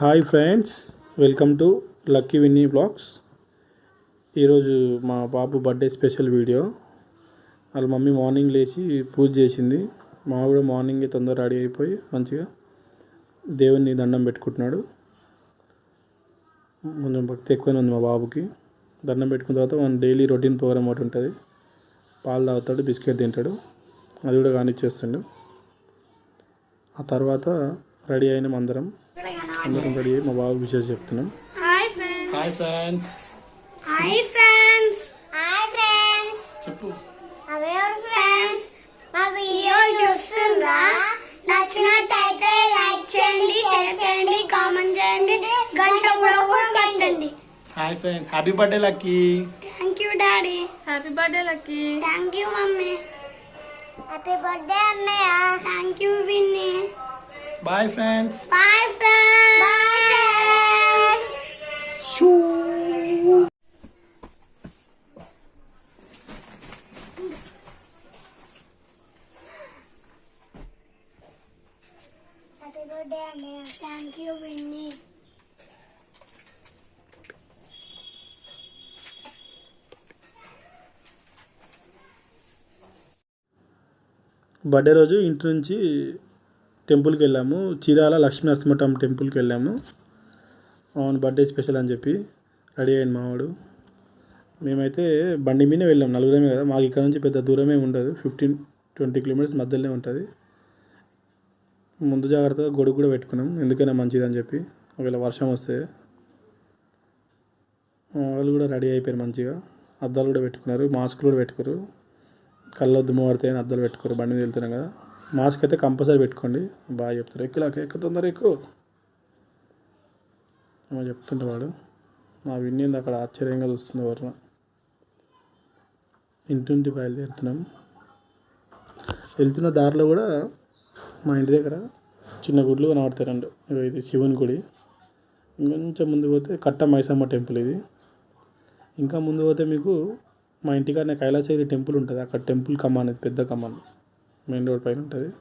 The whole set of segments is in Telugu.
Hi friends welcome to Lucky Vinny blogs. ఈరోజు మా బాబు బర్త్డే స్పెషల్ వీడియో. వాళ్ళ మమ్మీ మార్నింగ్ లేచి పూజ చేసింది. మా కూడా మార్నింగ్ తొందర రెడీ అయిపోయి మంచిగా దేవుని దండం పెట్టుకుంటున్నాడు. కొంచెం భక్తి ఎక్కువనే ఉంది మా బాబుకి. దండం పెట్టుకున్న తర్వాత మన డైలీ రొటీన్ ప్రోగ్రామ్ ఒకటి ఉంటుంది. పాలు తాగుతాడు బిస్కెట్ తింటాడు. అది కూడా కానిచ్చేస్తుండు. ఆ తర్వాత రెడీ అయినాం అందరం. అందరం రెడీ అయ్యి మా బాబు విషయం చెప్తున్నాం. Hi friends hi friends hi friends hi friends చెప్పు. అవర్ ఫ్రెండ్స్ మా వీడియో చూస్తుండ్రా నచ్చినట్టయితే లైక్ చేయండి షేర్ చేయండి కామెంట్ చేయండి గంట కూడా కూడా కట్టండి. Hi friends happy birthday Lucky thank you daddy happy birthday Lucky thank you mummy happy birthday అన్నయ్య. Thank you Vinny bye friends bye friends thank you Vinny birthday రోజు ఇంటి నుంచి టెంపుల్కి వెళ్ళాము. చీరాల లక్ష్మీ నరసింహటం టెంపుల్కి వెళ్ళాము. అవును బర్త్డే స్పెషల్ అని చెప్పి రెడీ అయ్యాను మావాడు. మేమైతే బండి మీద వెళ్ళాం నలుగురమే కదా. మాకు ఇక్కడ నుంచి పెద్ద దూరమే ఉండదు. ఫిఫ్టీన్ ట్వంటీ కిలోమీటర్స్ మధ్యలోనే ఉంటుంది. ముందు జాగ్రత్తగా గొడుగు కూడా పెట్టుకున్నాం. ఎందుకైనా మంచిదని చెప్పి. ఒకవేళ వర్షం వస్తే వాళ్ళు కూడా రెడీ అయిపోయారు మంచిగా. అద్దాలు కూడా పెట్టుకున్నారు. మాస్క్ కూడా పెట్టుకోరు. కళ్ళు దుమ్ము పడితే అద్దాలు పెట్టుకోరు. బండి మీద వెళ్తున్నాం కదా. మాస్క్ అయితే కంపల్సరీ పెట్టుకోండి. బాగా చెప్తారు. ఎక్కువ ఎక్కువ తొందర ఎక్కువ. ఏమో చెప్తుంటే వాడు. మా విన్నింది అక్కడ ఆశ్చర్యంగా చూస్తుంది వర్ణ ఇంటింటి బయలుదేరుతున్నాం. వెళ్తున్న దారిలో కూడా మా ఇంటి దగ్గర చిన్న గుడ్లు కనబడతారండి రెండు ఇది శివుని గుడి. ఇంకొంచెం ముందు పోతే కట్ట మైసమ్మ టెంపుల్ ఇది. ఇంకా ముందు పోతే మీకు మా ఇంటికాడనే కైలాసగిరి టెంపుల్ ఉంటుంది. అక్కడ టెంపుల్ కమాన్ పెద్ద కమాన్ మెయిన్ రోడ్ పైన ఉంటుంది.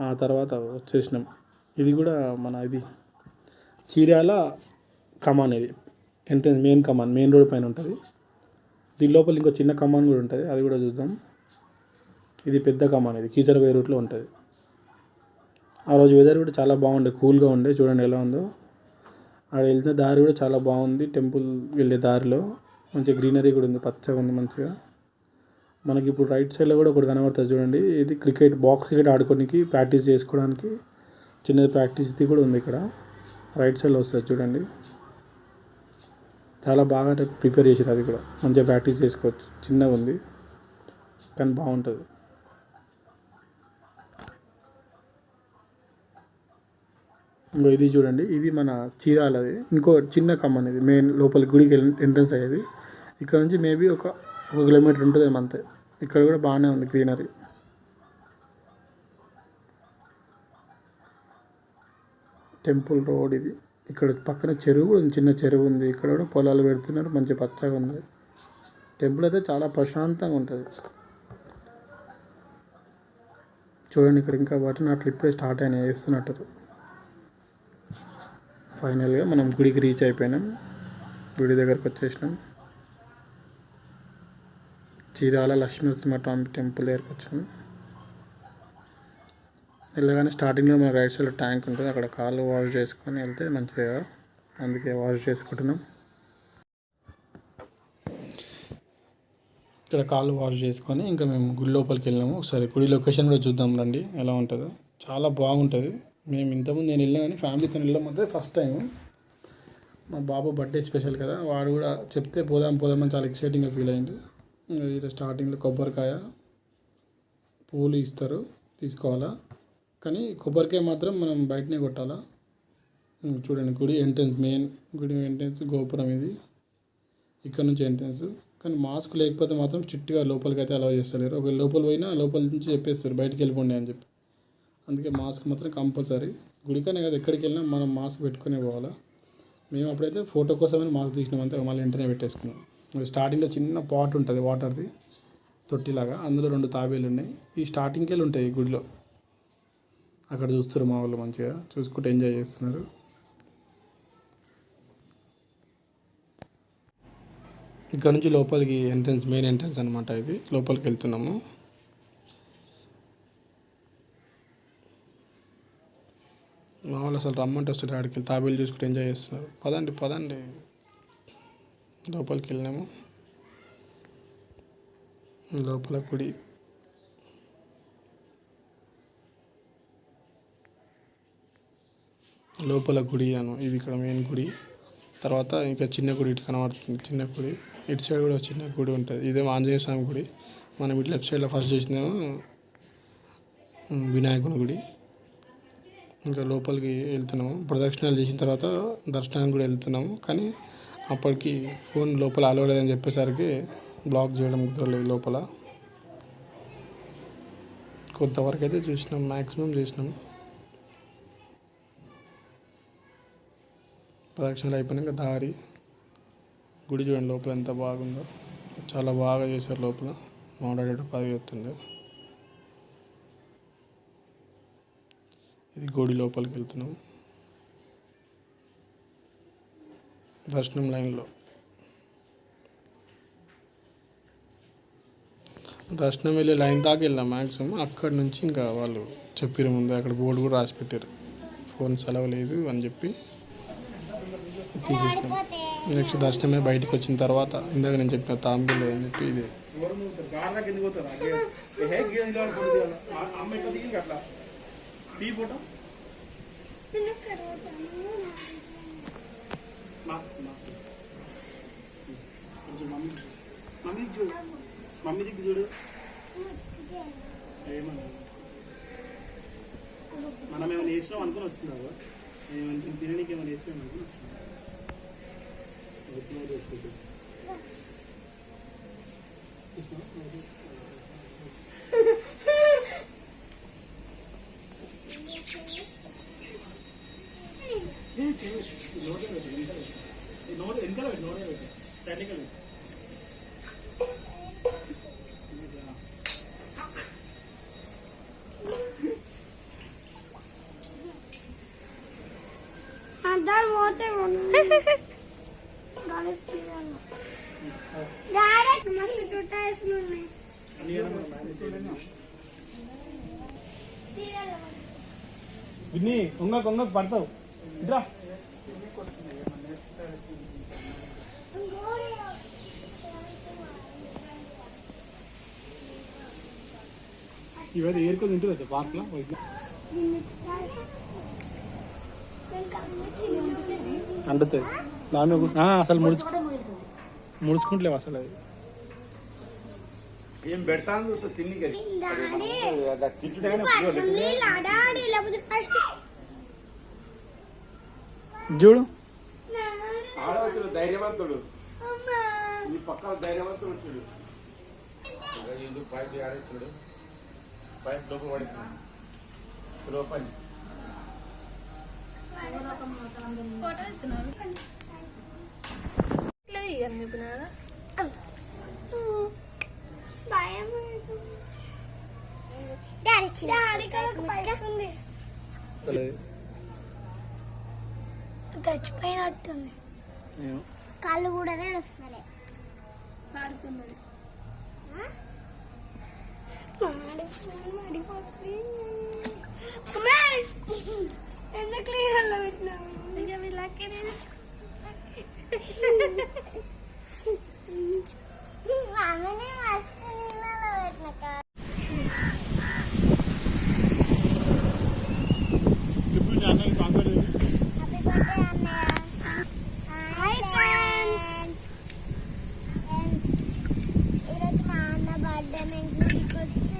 ఆ తర్వాత వచ్చేసినాం. ఇది కూడా మన ఇది చీరాల కమాన్ ఇది ఎంట్రెన్స్ మెయిన్ కమాన్ మెయిన్ రోడ్ పైన ఉంటుంది. దీని లోపల ఇంకో చిన్న కమాన్ కూడా ఉంటుంది. అది కూడా చూద్దాం. ఇది పెద్ద కమాన్ ఇది కీచరవే రూట్లో ఉంటుంది. ఆ రోజు వెదర్ కూడా చాలా బాగుండే. కూల్గా ఉండే. చూడండి ఎలా ఉందో. అక్కడ వెళ్తున్న దారి కూడా చాలా బాగుంది. టెంపుల్ వెళ్ళే దారిలో. మంచిగా గ్రీనరీ కూడా ఉంది. పచ్చగా ఉంది మంచిగా. మనకి ఇప్పుడు రైట్ సైడ్లో కూడా ఒకటి కనబడుతుంది చూడండి. ఇది క్రికెట్ బాక్స్ క్రికెట్ ఆడుకోనికి ప్రాక్టీస్ చేసుకోవడానికి చిన్నది ప్రాక్టీస్ది కూడా ఉంది ఇక్కడ. రైట్ సైడ్లో వస్తుంది చూడండి. చాలా బాగా ప్రిపేర్ చేసారు అది కూడా. మంచిగా ప్రాక్టీస్ చేసుకోవచ్చు. చిన్నగా ఉంది. కానీ బాగుంటుంది. ఇంకో ఇది చూడండి. ఇది మన చీరాలది. ఇంకో చిన్న కమ్మన్ ఇది. మెయిన్ లోపల గుడికి ఎంట్రన్స్ అయ్యేది. ఇక్కడ నుంచి మేబీ ఒక ఒక కిలోమీటర్ ఉంటుంది అంతే. ఇక్కడ కూడా బాగానే ఉంది గ్రీనరీ. టెంపుల్ రోడ్ ఇది. ఇక్కడ పక్కన చెరువు కూడా ఉంది చిన్న చెరువు ఉంది. ఇక్కడ కూడా పొలాలు పెడుతున్నారు మంచి పచ్చగా ఉంది. టెంపుల్ అయితే చాలా ప్రశాంతంగా ఉంటుంది. చూడండి ఇక్కడ ఇంకా వాటిని అట్లా ఇప్పుడే స్టార్ట్ అయినా వేస్తున్నట్టు ఫైనల్గా మనం గుడికి రీచ్ అయిపోయినాం. గుడి దగ్గరకు వచ్చేసినాం. చీరాల లక్ష్మీనరసింహస్వామి టెంపుల్ దగ్గరకు వచ్చాం. వెళ్ళగానే స్టార్టింగ్లో మన రైట్ సైడ్లో ట్యాంక్ ఉంటుంది. అక్కడ కాళ్ళు వాష్ చేసుకొని వెళ్తే మంచిగా కదా? అందుకే వాష్ చేసుకుంటున్నాం. ఇక్కడ కాళ్ళు వాష్ చేసుకొని ఇంకా మేము గుడి లోపలికి వెళ్ళాము. ఒకసారి గుడి లొకేషన్ కూడా చూద్దాం రండి. ఎలా ఉంటుందో. చాలా బాగుంటుంది. మేము ఇంతకుముందు నేను వెళ్ళాను కానీ ఫ్యామిలీతో వెళ్ళాం అయితే ఫస్ట్ టైం మా బాబు బర్త్డే స్పెషల్ కదా. వాడు కూడా చెప్తే పోదాం పోదాం చాలా ఎక్సైటింగ్గా ఫీల్ అయింది. స్టార్టింగ్లో కొబ్బరికాయ పూలు ఇస్తారు తీసుకోవాలా? కానీ కొబ్బరికాయ మాత్రం మనం బయటనే కొట్టాలా? చూడండి గుడి ఎంట్రన్స్ మెయిన్ గుడి ఎంట్రన్స్ గోపురం ఇది. ఇక్కడ నుంచి ఎంట్రన్స్. కానీ మాస్క్ లేకపోతే మాత్రం స్ట్రిక్ట్గా లోపలికి అయితే అలౌ చేస్తలేరు. ఒక లోపల పోయినా లోపల నుంచి చెప్పేస్తారు బయటికి వెళ్ళిపోండి అని చెప్పి. అందుకే మాస్క్ మాత్రం కంపల్సరీ. గుడికనే కదా ఎక్కడికి వెళ్ళినా మనం మాస్క్ పెట్టుకునే పోవాలా? మేము అప్పుడైతే ఫోటో కోసమని మాస్క్ తీసినాం అంతే మళ్ళీ వెంటనే పెట్టేసుకున్నాం. స్టార్టింగ్లో చిన్న పాట్ ఉంటుంది వాటర్ది తొట్టిలాగా. అందులో రెండు తాబేలు ఉన్నాయి. ఈ స్టార్టింగ్కి ఉంటాయి గుడిలో. అక్కడ చూస్తారు మా వాళ్ళు మంచిగా. చూసుకుంటూ ఎంజాయ్ చేస్తున్నారు. ఇక్కడ నుంచి లోపలికి ఎంట్రన్స్ మెయిన్ ఎంట్రన్స్ అనమాట ఇది. లోపలికి వెళ్తున్నాము. మా వాళ్ళు అసలు రమ్మంటే వస్తారు ఆడికి. తాబేలు చూసుకుంటూ ఎంజాయ్ చేస్తున్నారు. పదండి పదండి. లోపలికి వెళ్ళినాము లోపల గుడి. లోపల గుడి అను ఇది ఇక్కడ మెయిన్ గుడి. తర్వాత ఇంకా చిన్న గుడి ఇటు కనబడుతుంది చిన్న గుడి. ఇటు సైడ్ కూడా చిన్న గుడి ఉంటుంది. ఇదేమో ఆంజనేయ స్వామి గుడి. మనం ఇటు లెఫ్ట్ సైడ్లో ఫస్ట్ చూసిందేమో వినాయకుని గుడి. ఇంకా లోపలికి వెళ్తున్నాము. ప్రదక్షిణాలు చేసిన తర్వాత దర్శనానికి కూడా వెళ్తున్నాము. కానీ అప్పటికి ఫోన్ లోపల అలవలేదని చెప్పేసరికి బ్లాక్ చేయడం కుదరలేదు లోపల. కొంతవరకు అయితే చూసినాం మ్యాక్సిమం చేసినాం. ప్రదక్షిణలు అయిపోయినాక దారి గుడి చూడండి లోపల ఎంత బాగుందో. చాలా బాగా చేశారు లోపల. మాట్లాడేట పది వస్తుంది ఇది గుడి లోపలికి వెళ్తున్నాం. దర్శనం లైన్లో. దర్శనం వెళ్ళే లైన్ దాకా వెళ్ళాం మ్యాక్సిమం అక్కడి నుంచి ఇంకా వాళ్ళు చెప్పారు ముందు అక్కడ బోర్డు కూడా రాసి పెట్టారు ఫోన్ సెలవు లేదు అని చెప్పి తీసేసినాం. నెక్స్ట్ దర్శనమే బయటకు వచ్చిన తర్వాత ఇందాక నేను చెప్పిన తాంబూలే అని చెప్పి ఇది. మమ్మీ దిక్కు చూడు. ఏమన్నా? మనం ఏమైనా వేసినాం అనుకుని వస్తున్నావు? ఏమంటే తినడానికి ఏమైనా వేసినాం అనుకుని వస్తున్నావు? నోట్ వెనకాల నోట్ పెట్టు స్టాటిక్ పెట్టు. అద్దాలు పోతే డాడీ మస్తు టుటాయిస్లు ఉన్నాయి. విన్ని కొంగ కొంగ పడతావు. ఇట్రా. ఇవైతే ఏరుకొని ఉంటుంది పార్క్లో చిన్నది. అంటుతుంది దాని అసలు ముడుచు ముడుచుకుంటలేవు అసలు అది. ఏం పెడతాను చూస్తా ఫస్ట్ చూడు. ఆడవచ్చుడు ధైర్యవంతుడు. అమ్మా. ఈ పక్కన ధైర్యవంతుడు చూడు. ఇది పైప్ ఆడేస్తాడు పైప్ లోపల పడుతుంది లోపల. చచ్చిపోయినట్టుంది కాళ్ళు కూడా వస్తున్నాయి. మాడుతున్నది మాడిపోతుంది. ఎంత క్లియర్లో పెట్టినావు ఆమెనే ఫస్ట్ నీళ్ళలో పెట్టిన కాదు Happy birthday, Anna. Hi, friends. ఈరోజు మా అన్న బర్త్డే మేము గుడికి వచ్చి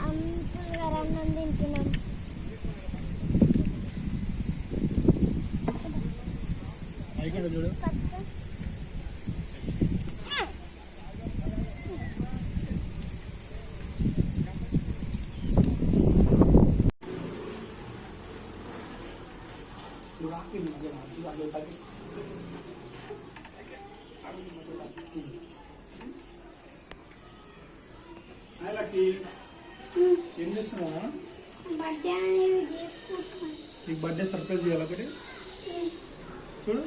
అంకుల్ గారు అన్నం తింటున్నాం చూడు పట్టు. ఏం చేస్తున్నావా బర్త్డే అనేది చేసుకుంటున్నాం నీకు బర్త్డే సర్ప్రైజ్ చేయాలి ఒకటి చూడు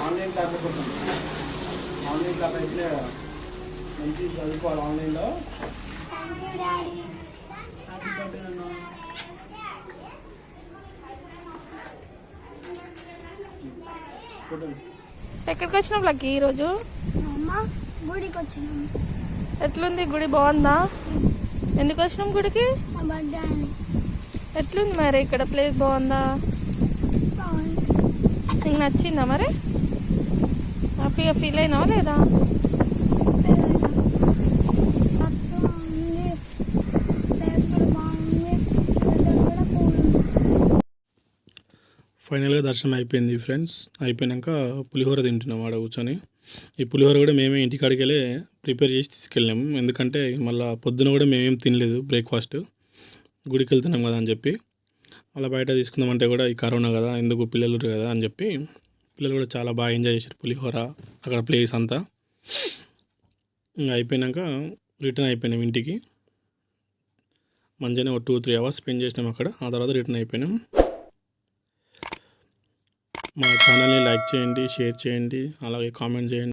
ఆన్లైన్ క్లాస్ కోసం ఆన్లైన్ క్లాస్ అయితే మంచి చదువుకోవాలి ఆన్లైన్లో హ్యాపీ బర్త్డే ఫోటో ఎక్కడికి వచ్చినాం లక్కి ఈరోజు అమ్మ గుడికి వచ్చినాము ఎట్లుంది? గుడి బాగుందా? ఎందుకు వచ్చినాం గుడికి? ఎట్లుంది మరి? ఇక్కడ ప్లేస్ బాగుందా? నీకు నచ్చిందా మరి? హ్యాపీగా ఫీల్ అయినావా లేదా? ఫైనల్గా దర్శనం అయిపోయింది ఫ్రెండ్స్ అయిపోయాక పులిహోర తింటున్నాం ఆడ కూర్చొని. ఈ పులిహోర కూడా మేమే ఇంటికాడికి వెళ్ళి ప్రిపేర్ చేసి తీసుకెళ్ళాము ఎందుకంటే మళ్ళీ పొద్దున కూడా మేమేం తినలేదు బ్రేక్ఫాస్ట్ గుడికి వెళ్తున్నాం కదా అని చెప్పి. మళ్ళీ బయట తీసుకుందామంటే కూడా ఈ కరోనా కదా ఎందుకు పిల్లలు కదా అని చెప్పి. పిల్లలు కూడా చాలా బాగా ఎంజాయ్ చేశారు పులిహోర అక్కడ ప్లేస్ అంతా. ఇంకా అయిపోయినాక రిటర్న్ అయిపోయినాం ఇంటికి. మంచిగానే ఒక టూ త్రీ అవర్స్ స్పెండ్ చేసినాం అక్కడ. ఆ తర్వాత రిటర్న్ అయిపోయినాం. మా ఛానల్ని లైక్ చేయండి షేర్ చేయండి అలాగే కామెంట్ చేయండి.